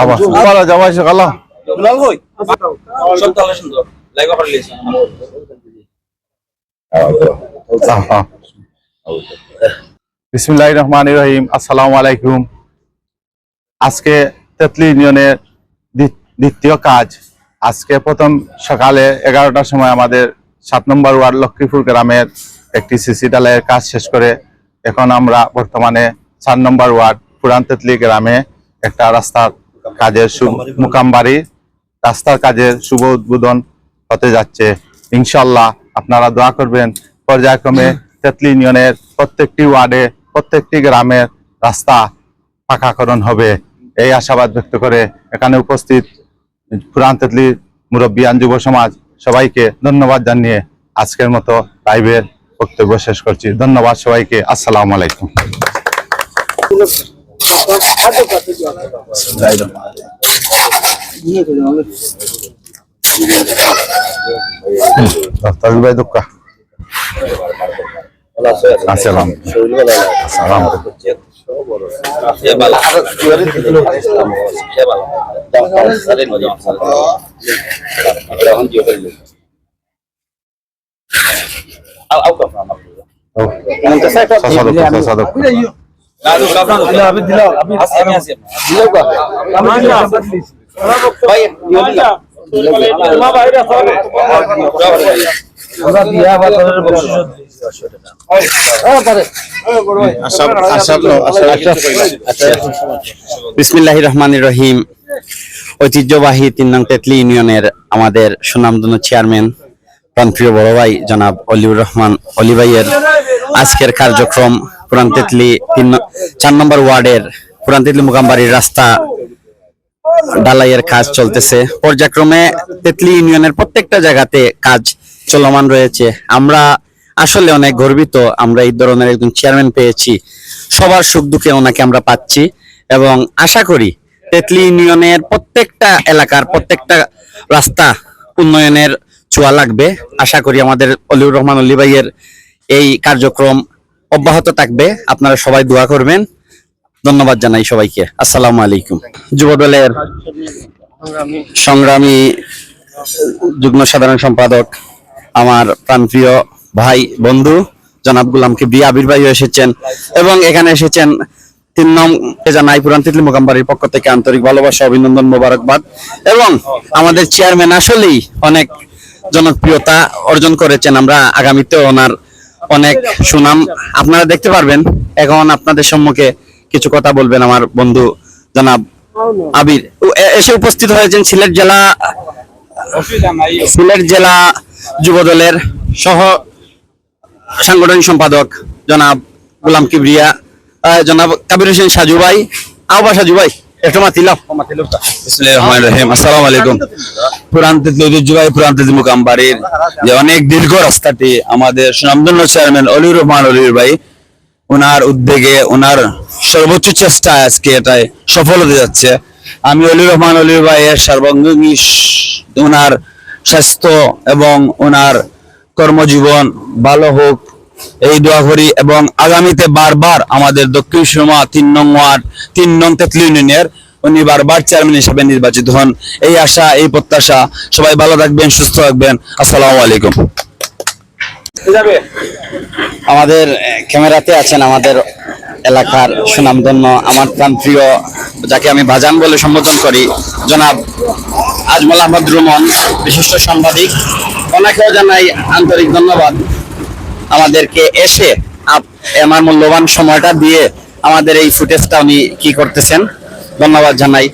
আবার বলা যাওয়া এসে গেল বিসমিল্লাহ রহমান রহিম আসসালামু আলাইকুম। আজকে তেতলি ইউনিয়নের দ্বিতীয় কাজ। আজকে প্রথম সকালে এগারোটার সময় আমাদের সাত নম্বর ওয়ার্ড লক্ষ্মীপুর গ্রামের একটি সিসি ডালাইয়ের কাজ শেষ করে এখন আমরা বর্তমানে চার নম্বর ওয়ার্ড পুরান তেতলি গ্রামে একটা রাস্তার কাজের মুকামবাড়ি রাস্তার কাজের শুভ উদ্বোধন হতে যাচ্ছে। ইনশাল্লাহ আপনারা দোয়া করবেন। পর্যায়ক্রমে তেতলি ইউনিয়নের প্রত্যেকটি ওয়ার্ডে প্রত্যেকটি গ্রামের রাস্তা পাকাকরণ হবে। এই আশাবাদ ব্যক্ত করে এখানে উপস্থিত পুরান তেতলি মুরব্বিয়ান যুব সমাজ সবাইকে ধন্যবাদ জানিয়ে আজকের মতো লাইভের বক্তব্য শেষ করছি। ধন্যবাদ সবাইকে। আসসালামু আলাইকুম। ভাই দুঃখা আসসালাম আসসালাম বিসমিল্লাহ রহমান রহিম। ঐতিহ্যবাহী তিন নং তেতলি ইউনিয়নের আমাদের সুনামধন্য চেয়ারম্যান প্রাণপ্রিয় বড় ভাই জনাব অলিউর রহমান অলি ভাইয়ের আজকের কার্যক্রম পুরান তেতলি তিন চার নম্বর ওয়ার্ডের পুরান তেতলি রাস্তা ঢালাইয়ের কাজ চলতেছে। পর্যায়ক্রমে তেতলি ইউনিয়নের প্রত্যেকটা জায়গাতে কাজ চলমান রয়েছে। আমরা আসলে অনেক গর্বিত, আমরা এই ধরনের একজন চেয়ারম্যান পেয়েছি। সবার সুখ দুঃখে ওনাকে আমরা পাচ্ছি এবং আশা করি তেতলি ইউনিয়নের প্রত্যেকটা এলাকার প্রত্যেকটা রাস্তা উন্নয়নের ছোঁয়া লাগবে। আশা করি আমাদের অলিউর রহমান অলি ভাইয়ের এই কার্যক্রম অব্যাহত থাকবে। আপনারা সবাই দোয়া করবেন। ধন্যবাদ জানাই সবাইকে। আসসালামু আলাইকুম। যুব দলের সংগ্রামী যুগ্ম সাধারণ সম্পাদক, আমার প্রাণপ্রিয় ভাই, বন্ধু, জনাব গুলামকে বিয়ে আবির্ভাই এসেছেন এবং এখানে এসেছেন তিন নং জানাই পুরান তিতলি মোকাম্বাড়ির পক্ষ থেকে আন্তরিক ভালোবাসা, অভিনন্দন, মোবারকবাদ এবং আমাদের চেয়ারম্যান আসলেই অনেক জনপ্রিয়তা অর্জন করেছেন। আমরা আগামীতে ওনার অনেক সুনাম। আপনারা দেখতে পারবেন এখন আপনাদের সম্মুখে কিছু কথা বলবেন আমার বন্ধু জনাব আবির। এসে উপস্থিত হয়েছেন সিলেট জেলা সিলেট জেলা যুব দলের সহ সাংগঠনিক সম্পাদক জনাব গোলাম কিবরিয়া জনাব কাবির হোসেন সাজু ভাই আবা সাজু ভাই। একটু মাতিলাম আসসালামু আলাইকুম। যে অনেক দীর্ঘ রাস্তাটি আমাদের চেয়ারম্যান অলিউর রহমান অলিউর ভাই ওনার উদ্যোগে ওনার সর্বোচ্চ চেষ্টা আজকে এটাই সফল হতে যাচ্ছে। আমি অলিউর রহমান অলিউর ভাইয়ের সর্বাঙ্গী ওনার স্বাস্থ্য এবং ওনার কর্মজীবন ভালো হোক এই দোয়া করি এবং আগামীতে বারবার আমাদের দক্ষিণ সুরমা তিন নং ওয়ার্ড তিন নং তেতলি ইউনিয়নের উনি বারবার চেয়ারম্যান হিসেবে নির্বাচিত হন। এই আশা এই প্রত্যাশা সবাই ভালো থাকবেন সুস্থ থাকবেন। আসসালামু আলাইকুম। আমাদের ক্যামেরাতে আছেন আমাদের এলাকার সুনামধন্য আমার প্রাণপ্রিয় যাকে আমি বাজান বলে সম্বোধন করি। জনাব আজমল আহমদ রুমন বিশিষ্ট সাংবাদিক ওনাকেও জানাই আন্তরিক ধন্যবাদ। আমাদেরকে এসে আমার মূল্যবান সময়টা দিয়ে আমাদের এই ফুটেজটা উনি কি করতেছেন। ধন্যবাদ জানাই।